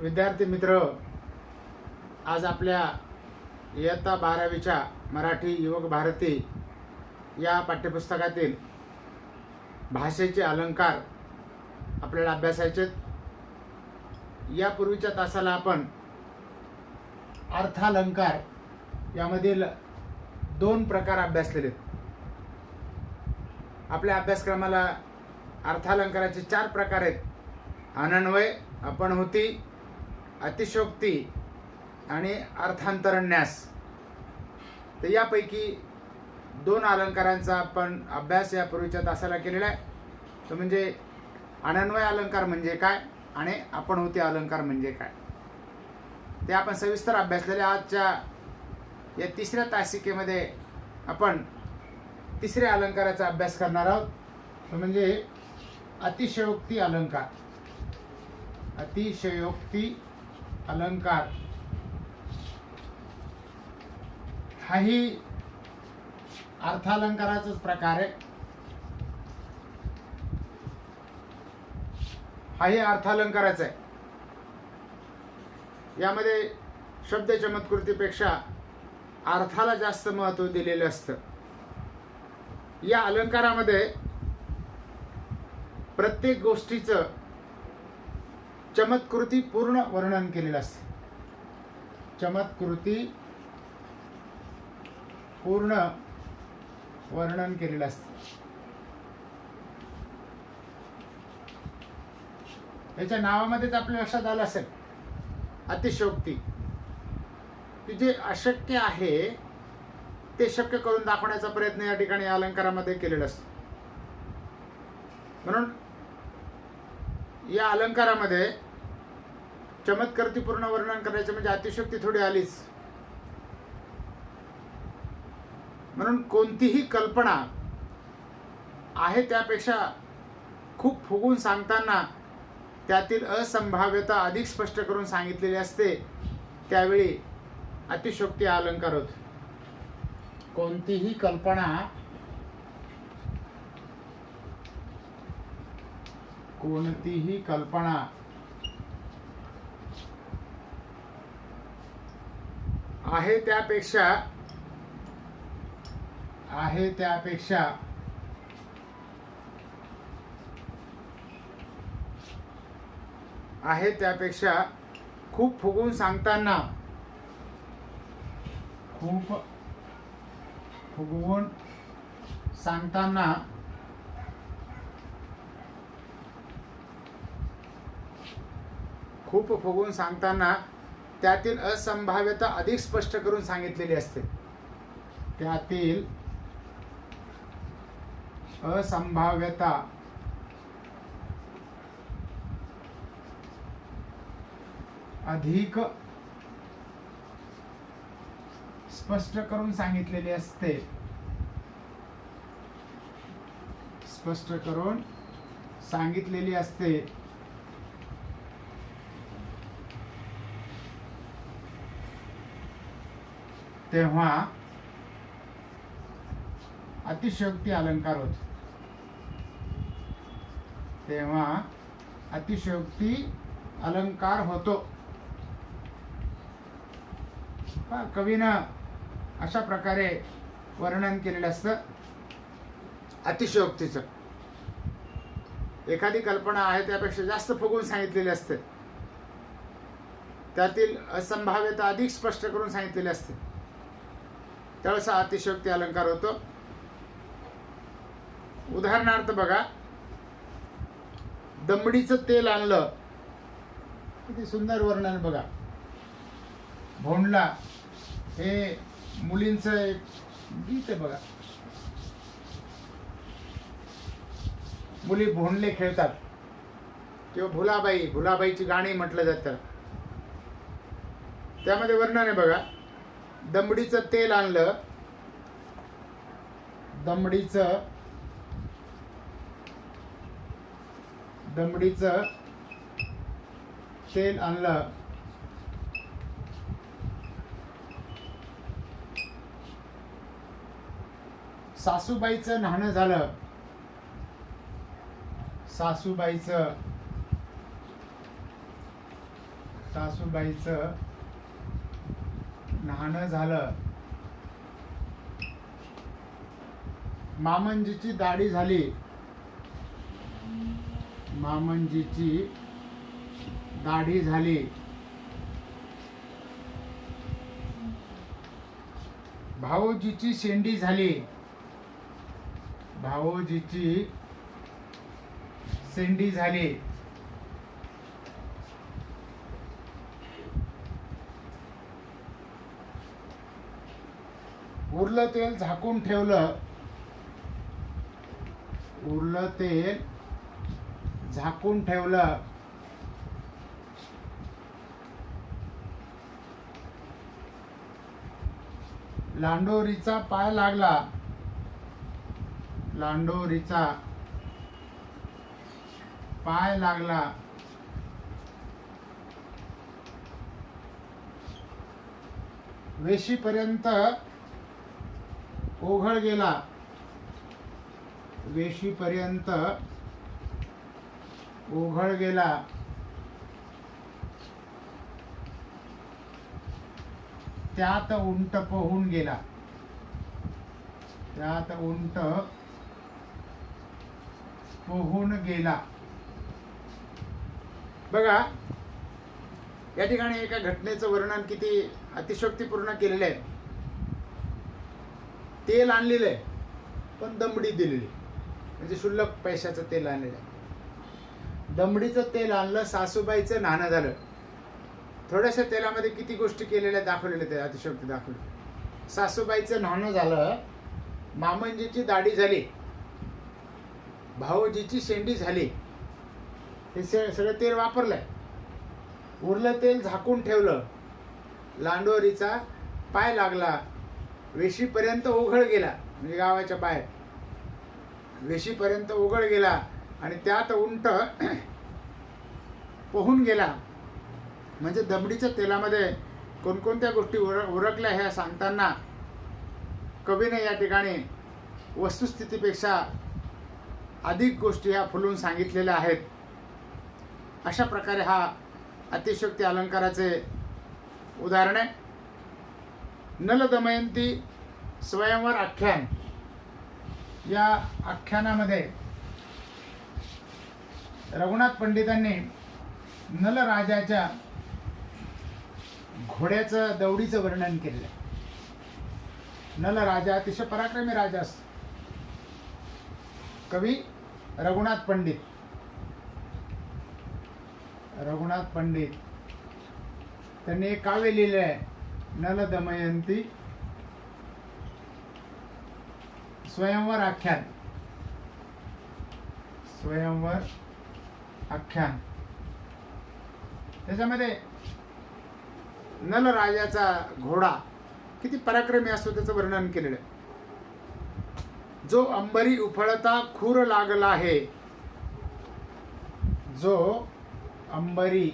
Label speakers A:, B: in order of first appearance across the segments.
A: विद्यार्थी मित्र आज आपल्या इयत्ता बारावीच्या मराठी युवक भारती या पाठ्यपुस्तकातील भाषेचे अलंकार आपल्याला अभ्यासायचे यापूर्वीच्या तासाला आपण अर्थालंकार यामधील दोन प्रकार अभ्यासलेले आहेत. आपल्या अभ्यासक्रमाला अर्थालंकाराचे चार प्रकार आहेत अनन्वय अपणहुती अतिशोक्ती आणि अर्थांतरण्यास तर यापैकी दोन अलंकारांचा आपण अभ्यास यापूर्वीच्या तासाला केलेला आहे. तो म्हणजे अनन्वय अलंकार म्हणजे काय आणि अपणहुती अलंकार म्हणजे काय? ते आपण सविस्तर अभ्यासलेले आजच्या या तिसऱ्या तासिकेमध्ये आपण तिसऱ्या अलंकाराचा अभ्यास करणार आहोत. तो म्हणजे अतिशयोक्ती अलंकार. अतिशयोक्ती अलंकार. हाही अर्थालंकाराचाच प्रकार आहे. हाही अर्थालंकाराचा आहे. यामध्ये शब्द चमत्कृतीपेक्षा अर्थाला जास्त महत्त्व दिलेलं असतं. या अलंकारामध्ये प्रत्येक गोष्टीचं चमत्कृती पूर्ण वर्णन केलेलं असते. चमत्कृती पूर्ण वर्णन केलेलं असतं. याच्या नावामध्येच आपल्या लक्षात आलं असेल अतिशयोक्ती. की जे अशक्य आहे ते शक्य करून दाखवण्याचा प्रयत्न या ठिकाणी या अलंकारामध्ये केलेला असतो. म्हणून या अलंकारामध्ये चमत्कृतीपूर्ण वर्णन करायचं म्हणजे अतिशक्ती थोडी आलीच. म्हणून कोणतीही कल्पना आहे त्यापेक्षा खूप फुगून सांगताना त्यातील असंभाव्यता अधिक स्पष्ट करून सांगितलेली असते त्यावेळी अतिशोक्ती अलंकार होतो. कोणतीही कल्पना कोणतीही कल्पना आहे त्यापेक्षा आहे त्यापेक्षा आहे त्यापेक्षा खूप फुगून सांगताना खूप फुगवून सांगताना खूप फुगवून सांगताना त्यातील असंभाव्यता अधिक स्पष्ट करून सांगितलेली असते. त्यातील असंभाव्यता अधिक स्पष्ट करून सांगितलेली असते. स्पष्ट करून सांगितलेली असते. तेव्हा अतिशयोक्ती अलंकार होतो. तेव्हा अतिशयोक्ती अलंकार होतो. कवीनं अशा प्रकारे वर्णन केलेलं असतं. अतिशयोक्तीचं. एखादी कल्पना आहे त्यापेक्षा जास्त फुगून सांगितलेली असते. त्यातील असंभाव्यता अधिक स्पष्ट करून सांगितलेली असते. त्यावेळेस हा अतिशयोक्ती अलंकार होतो. उदाहरणार्थ बघा दमडीचं तेल आणलं किती सुंदर वर्णन बघा. भोंडला हे मुलींचं एक गीत आहे बघा. मुली भोंडले खेळतात. किंवा भुलाबाई भुलाबाईची गाणी म्हटलं जातं. त्यामध्ये वर्णन आहे बघा. दमडीचं तेल आणलं. दमडीचं दमडीचं तेल आणलं. सासूबाईचं न्हाणं झालं. सासूबाईचं सासूबाईचं न्हाणं झालं. मामनजीची दाढी झाली. मामंजीची दाढी झाली. भाऊजीची शेंडी झाली. भाऊजीची शेंडी झाली. उरलं तेल झाकून ठेवलं. उरलं तेल झाकून ठेवलं. लांडोरीचा पाय लागला. लांडोरीचा पाय लागला. वेशीपर्यंत ओघळ गेला. वेशीपर्यंत ओघळ गेला. त्यात उंट पोहून गेला. त्यात उंट पोहून गेला. बघा या ठिकाणी एका घटनेचं वर्णन किती अतिशोक्तीपूर्ण केलेलं आहे. तेल आणलेलं आहे पण दमडी दिलेली. म्हणजे क्षुल्लक पैशाचं तेल आणलेलं आहे. दमडीचं तेल आणलं सासूबाईचं नाणं झालं. थोड्याशा तेलामध्ये किती गोष्टी केलेल्या दाखवलेल्या त्या अतिशोक्ती दाखवली सासूबाईचं नाणं झालं मामंजीची दाढी झाली भाऊजीची शेंडी झाली. हे से- सगळं तेल वापरलंय. उरलं तेल झाकून ठेवलं. लांडोरीचा पाय लागला. वेशीपर्यंत ओघळ गेला म्हणजे गावाच्या बाहेर. वेशीपर्यंत ओघळ गेला आणि त्यात उंट पोहून गेला. म्हणजे दमडीच्या तेलामध्ये कोणकोणत्या गोष्टी उर उरकल्या ह्या सांगताना कवीने या ठिकाणी वस्तुस्थितीपेक्षा अधिक गोष्टी ह्या फुलून सांगितलेल्या आहेत. अशा प्रकारे हा अतिशयोक्ती अलंकाराचे उदाहरण आहे. नल दमयंती स्वयंवर आख्यान. या आख्यानामध्ये रघुनाथ पंडितांनी नलराजाच्या घोड्याचं दौडीचं वर्णन केलेलं आहे. नलराजा अतिशय पराक्रमी राजा असतो कवी रघुनाथ पंडित. रघुनाथ पंडित. त्यांनी एक काव्य लिहिलं आहे. नल दमयंती स्वयंवर आख्यान. स्वयंवर आख्यान. त्याच्यामध्ये नलराजाचा घोडा किती पराक्रमी असतो त्याचं वर्णन केलेलं आहे. जो अंबरी उफळता खूर लागला आहे जो अंबरी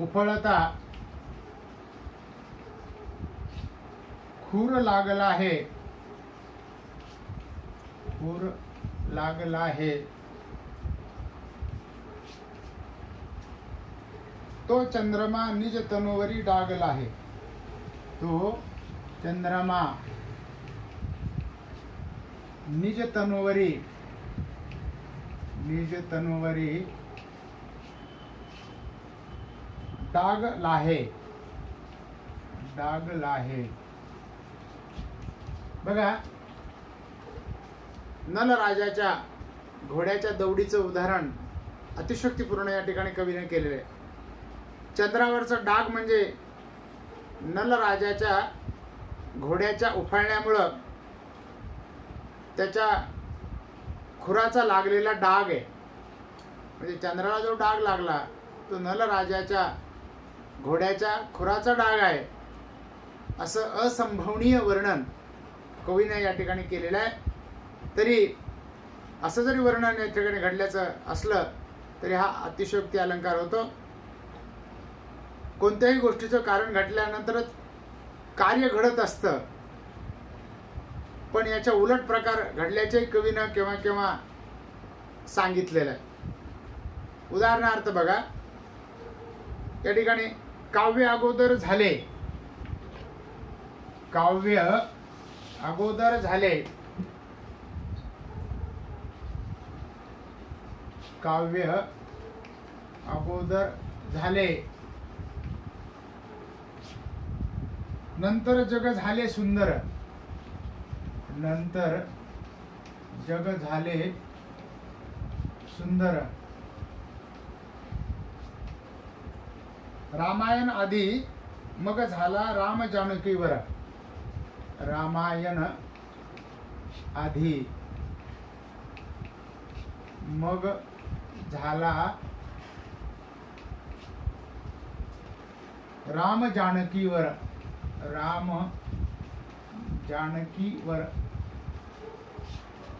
A: उफळता खूर लागला आहे. खूर लागला आहे. तो चंद्रमा निज तनुवरी डागला आहे. तो चंद्रमा निज तनुवरी निज तनुवरी डाग लाहे. डाग लाहे. बघा नलराजाच्या घोड्याच्या दौडीचं उदाहरण अतिशक्तीपूर्ण या ठिकाणी कवीने केलेलं आहे. चंद्रावरचा डाग म्हणजे नलराजाच्या घोड्याच्या उफाळण्यामुळं त्याच्या खुराचा लागलेला डाग आहे. म्हणजे चंद्राला जो डाग लागला तो नलराजाच्या घोड्याच्या खुराचा डाग आहे. असं असंभवनीय वर्णन कवीने या ठिकाणी केलेलं आहे. तरी असं जरी वर्णन या ठिकाणी घडल्याचं असलं तरी हा अतिशयोक्ती अलंकार होतो. कोणत्याही गोष्टीचं कारण घडल्यानंतरच कार्य घडत असतं. पण याच्या उलट प्रकार घडल्याचे कवीनं केव्हा केव्हा सांगितलेलं आहे. उदाहरणार्थ बघा या ठिकाणी काव्य अगोदर झाले. काव्य अगोदर झाले. काव्य अगोदर झाले. नंतर जग झाले सुंदर. नंतर जग झाले सुंदर. रामायण आधी मग झाला राम जानकीवर रामायण आधी मग झाला राम जानकीवर राम जानकीवर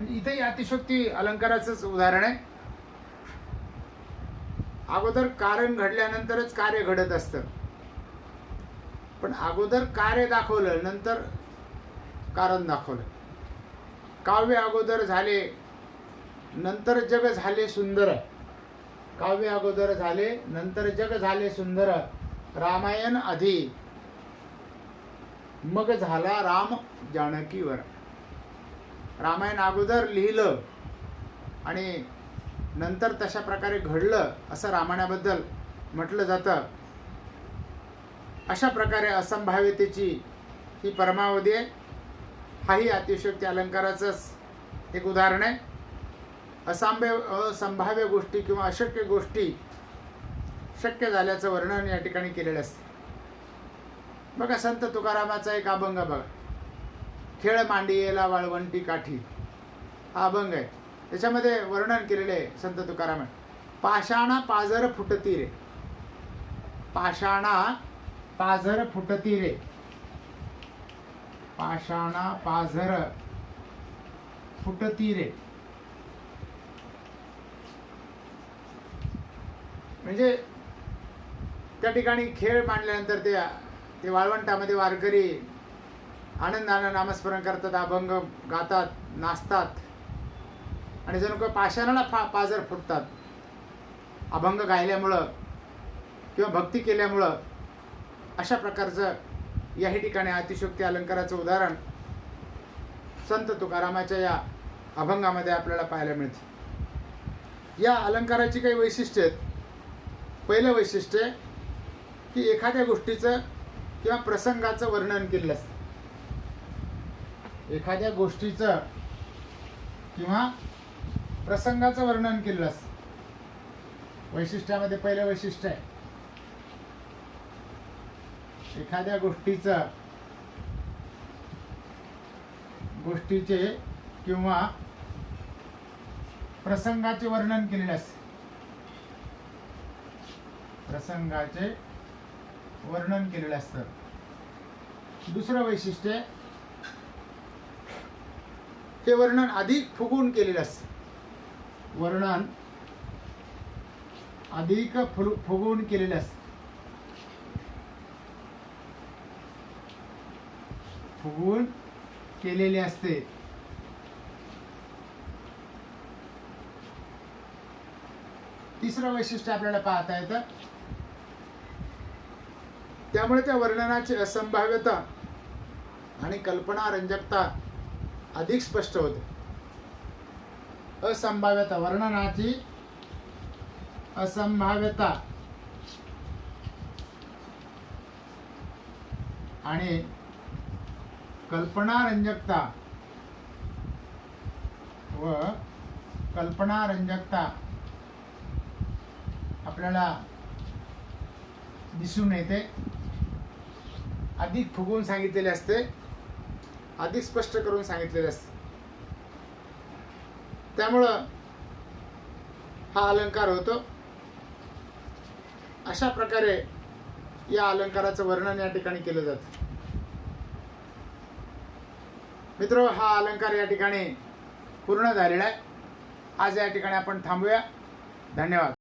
A: इथे अतिशक्ती अतिशोक्ती अलंकाराचंच उदाहरण आहे. अगोदर कारण घडल्यानंतरच कार्य घडत असतं. पण अगोदर कार्य दाखवलं नंतर कारण दाखवलं. काव्य अगोदर झाले नंतर जग झाले सुंदर. काव्य अगोदर झाले नंतर जग झाले सुंदर. रामायण आधी. मग झाला राम जानकीवर. रामायण अगोदर लिहिलं आणि नंतर तशा प्रकारे घडलं असं रामायणाबद्दल म्हटलं जातं. अशा प्रकारे असंभाव्यतेची ही परमावधी आहे. हाही अतिशयोक्ती अलंकाराचंच एक उदाहरण आहे. असांभ्य असंभाव्य गोष्टी किंवा अशक्य गोष्टी शक्य झाल्याचं वर्णन या ठिकाणी केलेलं असतं. बघा संत तुकारामाचा एक अभंग बघा. खेळ मांडियेला वाळवंटी काठी. हा अभंग आहे. त्याच्यामध्ये वर्णन केलेले आहे संत तुकाराम पाषाणा पाझर फुटती रे पाषाणा पाझर फुटती रे पाषाणा पाझर फुटती रे म्हणजे त्या ठिकाणी खेळ मांडल्यानंतर ते ते वाळवंटामध्ये वारकरी आनंदानं नामस्मरण करतात अभंग गातात नाचतात. आणि जणू काय पाषाणाला फा पाजर फुटतात अभंग गायल्यामुळं किंवा भक्ती केल्यामुळं अशा प्रकारचं याही ठिकाणी अतिशोक्ती अलंकाराचं उदाहरण संत तुकारामाच्या या अभंगामध्ये आपल्याला पाहायला मिळते. या अलंकाराची काही वैशिष्ट्य आहेत. पहिलं वैशिष्ट्य की एखाद्या गोष्टीचं किंवा प्रसंगाचं वर्णन केलेलं असतं. एखाद्या गोष्टीचं किंवा प्रसंगाचं वर्णन केलेलं असतं. वैशिष्ट्यामध्ये पहिलं वैशिष्ट्य आहे. एखाद्या गोष्टीचं गोष्टीचे किंवा प्रसंगाचे वर्णन केलेले असते. प्रसंगाचे वर्णन केलेले असतं. दुसरं वैशिष्ट्य ते वर्णन अधिक फुगून केलेलं असतं. वर्णन अधिक फुगवून केलेले असते. फुगवून केलेले असते. तिसरं वैशिष्ट्य आपल्याला पाहता येतं. त्यामुळे त्या वर्णनाची असंभाव्यता आणि कल्पना रंजकता अधिक स्पष्ट होते. असंभाव्यता वर्णनाची असंभाव्यता. आणि कल्पनारंजकता व कल्पनारंजकता आपल्याला दिसून येते. अधिक फुगवून सांगितलेले असते. अधिक स्पष्ट करून सांगितलेले असते. त्यामुळं हा अलंकार होतो. अशा प्रकारे या अलंकाराचं वर्णन या ठिकाणी केलं जातं. मित्र हा अलंकार या ठिकाणी पूर्ण झालेला आहे. आज या ठिकाणी आपण थांबूया. धन्यवाद.